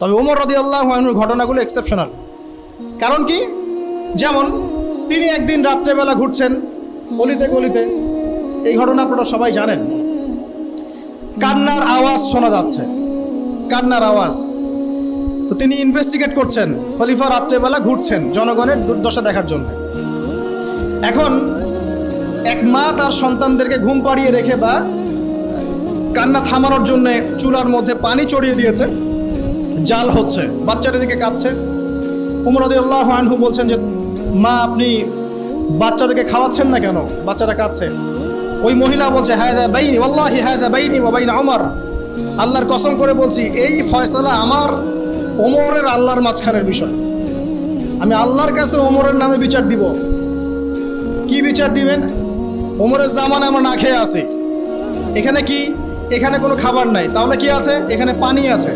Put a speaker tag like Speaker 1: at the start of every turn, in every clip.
Speaker 1: তবে ওমর রদি আল্লাহ ঘটনাগুলো এক্সেপশনাল কারণ কি? যেমন, তিনি একদিন রাত্রেবেলা ঘুরছেন গলিতে গলিতে। এই ঘটনা আপনারা সবাই জানেন। কান্নার আওয়াজ শোনা যাচ্ছে। কান্নার আওয়াজ। তো তিনি ইনভেস্টিগেট করছেন, খলিফা রাত্রেবেলা ঘুরছেন জনগণের দুর্দশা দেখার জন্য। এখন, এক মা তার সন্তানদেরকে ঘুম পাড়িয়ে রেখে বা কান্না থামানোর জন্য চুলার মধ্যে পানি চড়িয়ে দিয়েছে। জাল হচ্ছে বাচ্চাটা দিকে কাঁদছে। উমরদি আল্লাহ আনহু বলছেন যে, মা, আপনি বাচ্চাটাকে খাওয়াচ্ছেন না কেন? বাচ্চারা কাঁদছে। ওই মহিলা বলছে হ্যাঁ দা বাইনি, ওয়াল্লাহি হ্যাঁ দা বাইনি ওয়া বাইনা আমার আল্লাহর কসম করে বলছি, এই ফয়সালা আমার ওমরের আল্লাহর মাঝখানের বিষয়। আমি আল্লাহর কাছে ওমরের নামে বিচার দিব। কি বিচার দিবেন? ওমরের জামানে আমরা না খেয়ে আছি। এখানে কি এখানে কোনো খাবার নাই। তাহলে কি আছে? এখানে পানি আছে।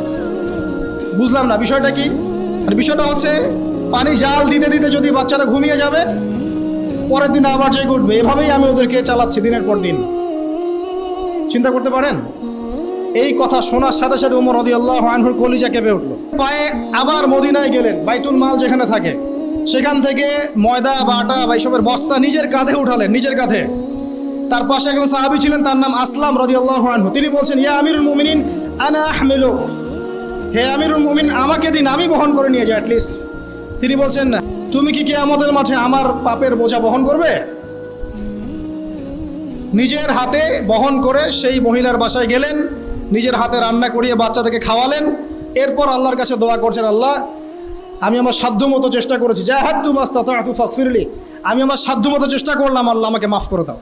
Speaker 1: বুঝলাম না, বিষয়টা কি? আর বিষয়টা হচ্ছে, পানি জাল দিতে দিতে যদি বাচ্চারা ঘুমিয়ে যাবে, পরের দিন আবার জেগে উঠবে। এভাবেই আমি ওদেরকে চালাচ্ছি দিনের পর দিন। চিন্তা করতে পারেন? এই কথা শোনার সাথে সাথে উমর রদি আল্লাহ আনহুর কলিজা কেঁপে উঠল। পায়ে আবার মদিনায় গেলেন, বাইতুল মাল যেখানে থাকে। সেখান থেকে ময়দা বা আটা বা এইসবের বস্তা নিজের কাঁধে উঠালেন, নিজের কাঁধে। তার পাশে একজন সাহাবি ছিলেন, তার নাম আসলাম রদি আল্লাহ আনহু। তিনি বলছেন, ইয়া আমিরুল মুমিনিন, আনা আহমেলো। হে আমিরুল মুমিন, আমাকে দিন, আমি বহন করে নিয়ে যাই অ্যাটলিস্ট তিনি বলছেন, না, তুমি কি কেয়ামতের মাঠে আমার পাপের বোঝা বহন করবে? নিজের হাতে বহন করে সেই মহিলার বাসায় গেলেন, নিজের হাতে রান্না করিয়ে বাচ্চাদেরকে খাওয়ালেন। এরপর আল্লাহর কাছে দোয়া করছেন, আল্লাহ, আমি আমার সাধ্য মতো চেষ্টা করেছি। যা হাত তু মাস্তা ফিরলি আমি আমার সাধ্য মতো চেষ্টা করলাম, আল্লাহ, আমাকে মাফ করে দাও।